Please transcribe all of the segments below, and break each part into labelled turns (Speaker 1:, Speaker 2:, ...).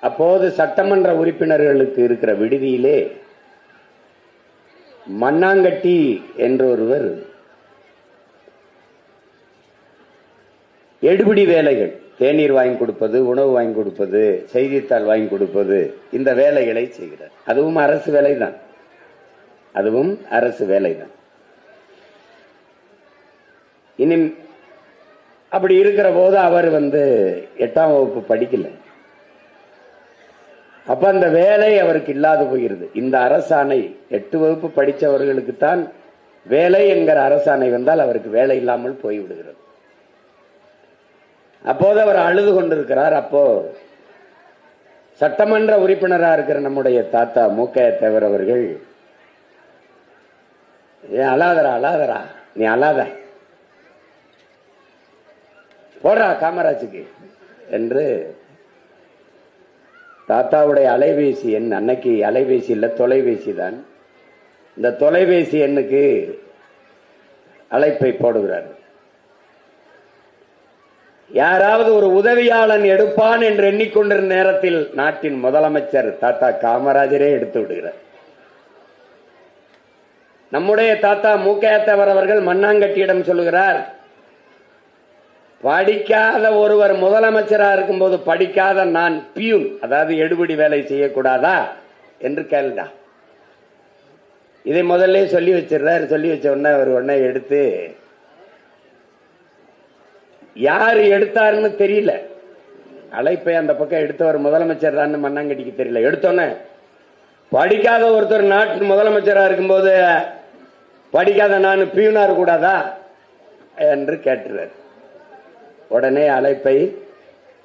Speaker 1: அப்போது சட்டமன்ற உறுப்பினர்களுக்கு இருக்கிற விடுதியிலே மண்ணாங்கட்டி என்றொருவர் எடுபிடி வேலைகள் தேநீர் வாங்கி கொடுப்பது உணவு வாங்கி கொடுப்பது செய்தித்தாள் வாங்கி கொடுப்பது இந்த வேலைகளை செய்கிறார். அதுவும் அரசு வேலைதான். அதுவும் அரசு வேலைதான். இனி அப்படி இருக்கிற போது அவர் வந்து எட்டாம் வகுப்பு படிக்கல. அப்ப அந்த வேலை அவருக்கு இல்லாது போகிறது இந்த அரசாணை எட்டு வகுப்பு படித்தவர்களுக்கு தான் வேலை என்கிற அரசாணை வந்தால் அவருக்கு வேலை இல்லாமல் போய்விடுகிறது. அப்போது அவர் அழுது கொண்டிருக்கிறார். அப்போ சட்டமன்ற உறுப்பினராக இருக்கிற நம்முடைய தாத்தா மூக்க தேவர் அவர்கள் ஏன் அழாதரா அழாதரா நீ அழாத. போடுறா காமராஜுக்கு என்று தாத்தாவுடைய அலைபேசி எண் அன்னைக்கு அலைபேசி இல்ல தொலைபேசி தான். இந்த தொலைபேசி எண்ணுக்கு அழைப்பை போடுகிறார். யாராவது ஒரு உதவியாளன் எடுப்பான் என்று எண்ணிக்கொண்டிருந்த நேரத்தில் நாட்டின் முதலமைச்சர் தாத்தா காமராஜரே எடுத்து விடுகிறார். நம்முடைய தாத்தா மூக்கையத்தவர் அவர்கள் மண்ணாங்கட்டியிடம் சொல்லுகிறார் படிக்காத ஒருவர் முதலமைச்சரா இருக்கும்போது படிக்காத நான் பியூன் அதாவது எடுபடி வேலை செய்யக்கூடாதா என்று கேளுடா. இதை முதல்ல சொல்லி வச்சிடுறாரு சொல்லி வச்ச உடனே அவர் உடனே எடுத்து யார் எடுத்தாருன்னு தெரியல. அழைப்பை அந்த பக்கம் எடுத்தவர் முதலமைச்சர் தான் மண்ணாங்கட்டிக்கு தெரியல. எடுத்தோன்னே படிக்காத ஒருத்தர் நாட்டு முதலமைச்சரா இருக்கும்போது படிக்காத நான் பியூனா இருக்கக்கூடாதா என்று கேட்டுறாரு. உடனே அழைப்பை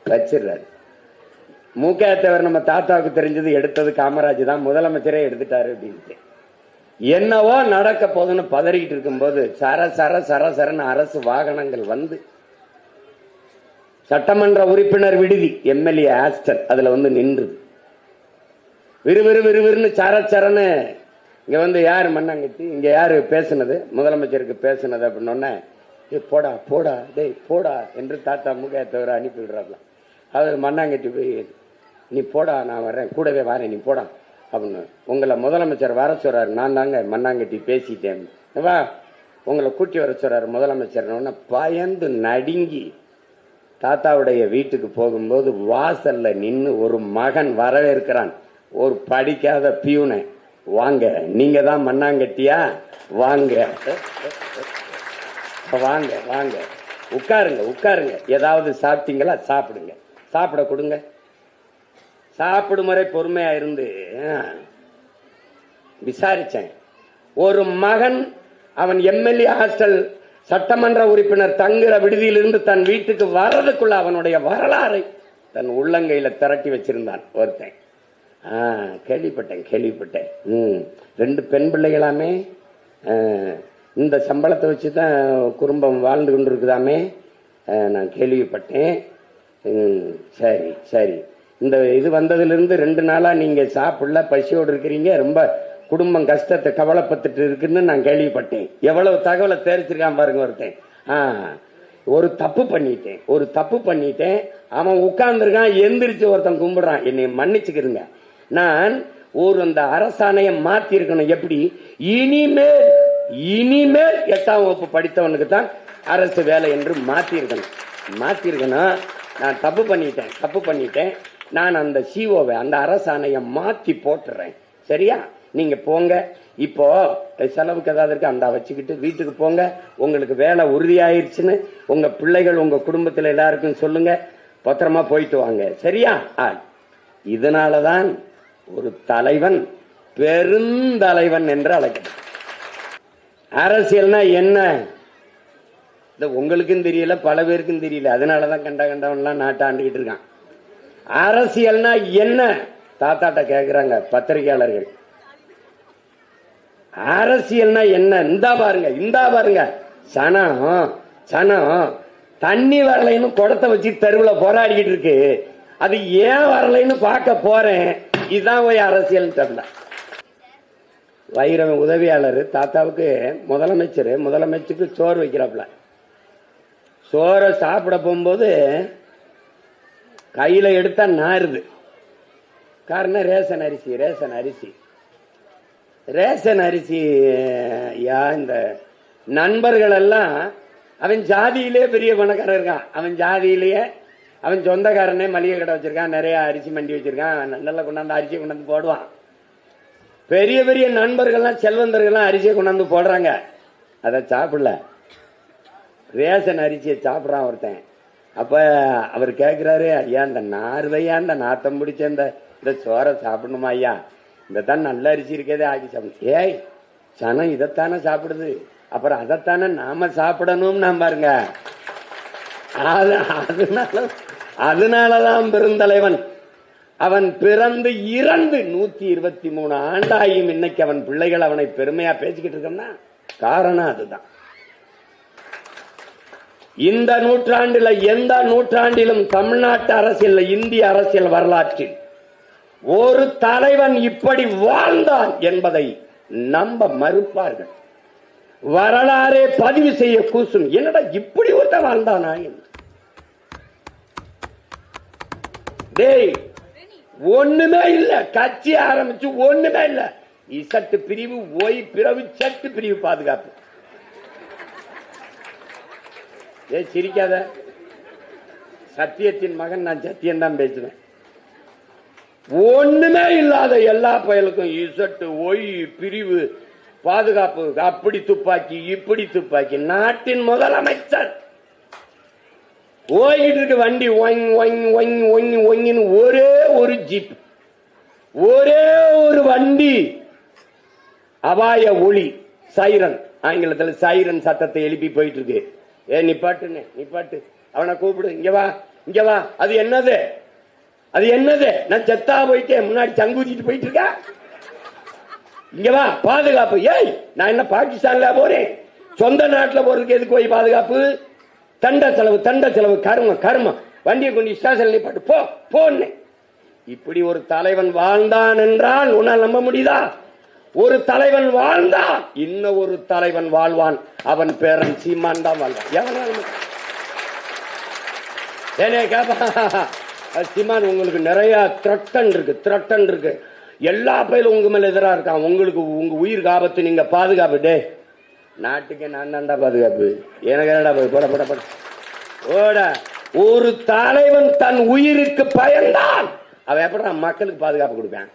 Speaker 1: வச்சிடுறாரு. மூக்கையத்தவர் நம்ம தாத்தாவுக்கு தெரிஞ்சது எடுத்தது காமராஜ் தான். முதலமைச்சரே எடுத்துட்டாரு அப்படின்ட்டு. என்னவோ நடக்க போகுதுன்னு பதறிக்கிட்டு இருக்கும்போது சர சர சர சரன்னு அரசு வாகனங்கள் வந்து சட்டமன்ற உறுப்பினர் விடுதி எம்எல்ஏ ஆஸ்டர் அதுல வந்து நின்றுது. விறுவிறு விறுவிறுன்னு சர சரன்னு இங்க வந்து யாரு மண்ணாங்கட்டி? இங்க யாரு பேசுனது? முதலமைச்சருக்கு பேசுனது அப்படின்னு ஏ போடா போடா டேய் போடா என்று தாத்தா முகத்தவரை அனுப்பி அவர் மண்ணாங்கட்டி போய் நீ போடா நான் வரேன் கூடவே வரேன் நீ போடா அப்படின்னு. உங்களை முதலமைச்சர் வர சொல்கிறார் நான் தாங்க மண்ணாங்கட்டி பேசிட்டேன். வா உங்களை கூட்டி வர சொல்கிறார் முதலமைச்சர்னு பயந்து நடுங்கி தாத்தாவுடைய வீட்டுக்கு போகும்போது வாசல்ல நின்று ஒரு மகன் வரவேற்கிறான். ஒரு படிக்காத பியூனை. வாங்க நீங்க தான் மண்ணாங்கட்டியா? வாங்க. வாங்க வாங்க. உட்காருங்க உட்காருங்க. ஏதாவது சாப்பிட்டீங்களா? சாப்பிடுங்க. சாப்பிட கொடுங்க. சாப்பிடும் வரை பொறுமையா இருந்து விசாரிச்சேன். ஒரு மகன் அவன் எம்எல்ஏ ஹாஸ்டல் சட்டமன்ற உறுப்பினர் தங்குற விடுதியிலிருந்து தன் வீட்டுக்கு வர்றதுக்குள்ள அவனுடைய வரலாறை தன் உள்ளங்கையில திரட்டி வச்சிருந்தான் ஒருத்தன். ஆ, கேள்விப்பட்டேன் கேள்விப்பட்டேன். ம் ரெண்டு பெண் பிள்ளைகளாமே இந்த சம்பளத்தை வச்சு தான் குடும்பம் வாழ்ந்து கொண்டு இருக்குதாமே நான் கேள்விப்பட்டேன். சரி சரி. இந்த இது வந்ததுலேருந்து ரெண்டு நாளாக நீங்கள் சாப்பிடல பசியோடு இருக்கிறீங்க ரொம்ப குடும்பம் கஷ்டத்தை கவலைப்பட்டுட்டு இருக்குன்னு நான் கேள்விப்பட்டேன். எவ்வளவு தகவலை தெரிச்சிருக்கான் பாருங்க ஒருத்தன். ஆ, ஒரு தப்பு பண்ணிட்டேன் ஒரு தப்பு பண்ணிட்டேன். அவன் உட்கார்ந்துருக்கான் எந்திரிச்சு ஒருத்தன் கும்பிடுறான். என்னை மன்னிச்சுக்கிறங்க நான் ஒரு அந்த அரசாணையை மாத்திருக்கணும். எப்படி? இனிமேல் இனிமேல் எட்டாம் வகுப்பு படித்தவனுக்கு தான் அரசு வேலை என்று மாற்றிருக்கணும் இருக்கணும் நான் தப்பு பண்ணிட்டேன் தப்பு பண்ணிட்டேன். நான் அந்த சிஓவை அந்த அரசாணையை மாத்தி போட்டுறேன். சரியா? நீங்க போங்க. இப்போ செலவுக்கு ஏதாவது இருக்கு? அந்த வச்சுக்கிட்டு வீட்டுக்கு போங்க. உங்களுக்கு வேலை உறுதியாயிருச்சுன்னு உங்க பிள்ளைகள் உங்க குடும்பத்தில் எல்லாருக்கும் சொல்லுங்க. பத்திரமா போயிட்டு வாங்க. சரியா? ஆ, இதனாலதான் ஒரு தலைவன் பெருந்தலைவன் என்று அழைக்கிறேன் அரசியல்னா என்ன? இந்த உங்களுக்கும் தெரியல பல பேருக்கும் தெரியல. அதனாலதான் கண்ட கண்டவன்லாம் நாட்டை ஆண்டுகிட்டு இருக்கான். அரசியல்னா என்ன? தாத்தாட்ட கேக்குறாங்க பத்திரிகையாளர்கள். அரசியல்னா என்ன? இந்தா பாருங்க இந்தா பாருங்க. சனம் சனம் தண்ணி வரலைன்னு குடத்தை வச்சு தெருவில் போராடிக்கிட்டு இருக்கு. அது ஏன் வரலைன்னு பார்க்க போறேன். இதுதான் போய் அரசியல் தெரியல வைரவன் உதவியாளர் தாத்தாவுக்கு முதலமைச்சர் முதலமைச்சருக்கு சோறு வைக்கிறாப்புல. சோறை சாப்பிட போகும்போது கையில எடுத்தா நாருது. காரணம் ரேஷன் அரிசி ரேஷன் அரிசி. ரேஷன் அரிசி யா இந்த நண்பர்கள் எல்லாம் அவன் ஜாதியிலே பெரிய பணக்காரன் இருக்கான். அவன் ஜாதியிலேயே அவன் சொந்தக்காரனே மளிகை கடை வச்சிருக்கான் நிறைய அரிசி மண்டி வச்சிருக்கான் நல்லா கொண்டாந்து அரிசி கொண்டாந்து போடுவான். பெரிய பெரிய நண்பர்கள்லாம் செல்வந்தர்கள்லாம் அரிசியை கொண்டாந்து போடுறாங்க. அதை சாப்பிடல. ரேஷன் அரிசியை சாப்பிட்றான் ஒருத்தன். அப்ப அவர் கேட்கிறாரு ஐயா இந்த நார்வையா இந்த நாத்தம் பிடிச்ச இந்த இந்த சோறை சாப்பிடணுமா ஐயா? இந்த தான் நல்ல அரிசி இருக்கதே ஆக்கி சாப்பிடணும் ஏய் சனம் இதைத்தானே சாப்பிடுது. அப்புறம் அதைத்தானே நாம சாப்பிடணும் நான் பாருங்க. அதனால அதனாலதான் பெருந்தலைவன். அவன் பிறந்து இறந்து நூத்தி இருபத்தி மூணு ஆண்டாயும் இன்னைக்கு அவன் பிள்ளைகள் அவனை பெருமையா பேசிக்கிட்டு இருக்கோம்னா காரணம் அதுதான். இந்த நூற்றாண்டுல எந்த நூற்றாண்டிலும் தமிழ்நாட்டு அரசியல் இந்திய அரசியல் வரலாற்றில் ஒரு தலைவன் இப்படி வாழ்ந்தான் என்பதை நம்ப மறுப்பார்கள். வரலாறே பதிவு செய்ய கூசும். என்னடா இப்படி ஒருத்த வாழ்ந்தானா என்று. டேய் ஒண்ணுமே இல்ல. கட்சி ஆரம்பிச்சு ஒண்ணுமே இல்ல. இசட்டு பிரிவு ஒய் பிறவு சட்டு பிரிவு பாதுகாப்பு. ஏ சிரிக்காத. சத்தியத்தின் மகன் நான் சத்தியம் தான் பேசுவேன். ஒண்ணுமே இல்லாத எல்லா பயலுக்கும் இசட்டு ஒய் பிரிவு பாதுகாப்பு. அப்படி துப்பாக்கி இப்படி துப்பாக்கி. நாட்டின் முதலமைச்சர். ஓடிட்டு இருக்க வண்டி. ஒங் ஒங் ஒங் ஒங் ஒங்கின்னு ஒரே ஒரு ஜீப். ஒரே ஒரு வண்டி. அபாய ஒளி சைரன். ஆங்கிலத்தில் சைரன் சத்தத்தை எழுப்பி போயிட்டு இருக்கு ஏ நிப்பாட்டுன்னு நிப்பாட்டு அவனை கூப்பிடு. இங்க வா இங்க வா. அது என்னது? அது என்னது? நான் செத்தா போயிட்டேன். முன்னாடி சங்கூத்திட்டு போயிட்டு இருக்கா இங்க வா பாதுகாப்பு. ஏய் நான் என்ன பாகிஸ்தான்ல போறேன்? சொந்த நாட்டுல போறதுக்கு எதுக்கு போய் பாதுகாப்பு? தண்ட செலவு தண்ட செலவு கருமம் கருமம் வண்டியை கொண்டு ஸ்டேஷன் நிப்பாட்டு. போ போன்னு. இப்படி ஒரு தலைவன் வாழ்ந்தான் என்றால் உன்னால் நம்ப முடியுதா? ஒரு தலைவன் வாழ்ந்தான் இன்னும் ஒரு தலைவன் வாழ்வான். அவன் பேரன் சீமான் தான் வாழ்வான். எவனாலும் ஏனே கேப்பா. சீமான் உங்களுக்கு நிறைய த்ரட்டன் இருக்கு த்ரட்டன் இருக்கு. எல்லா பயிலும் உங்க மேல எதிராக இருக்கான். உங்களுக்கு உங்க உயிருக்கு ஆபத்து நீங்க பாதுகாப்பு. டே நாட்டுக்கு நான் தான்டா பாதுகாப்பு? எனக்கு என்னடா போட போட போட. ஓட ஒரு தலைவன் தன் உயிருக்கு பயந்தான் அவன் எப்படி மக்களுக்கு பாதுகாப்பு கொடுப்பேன்?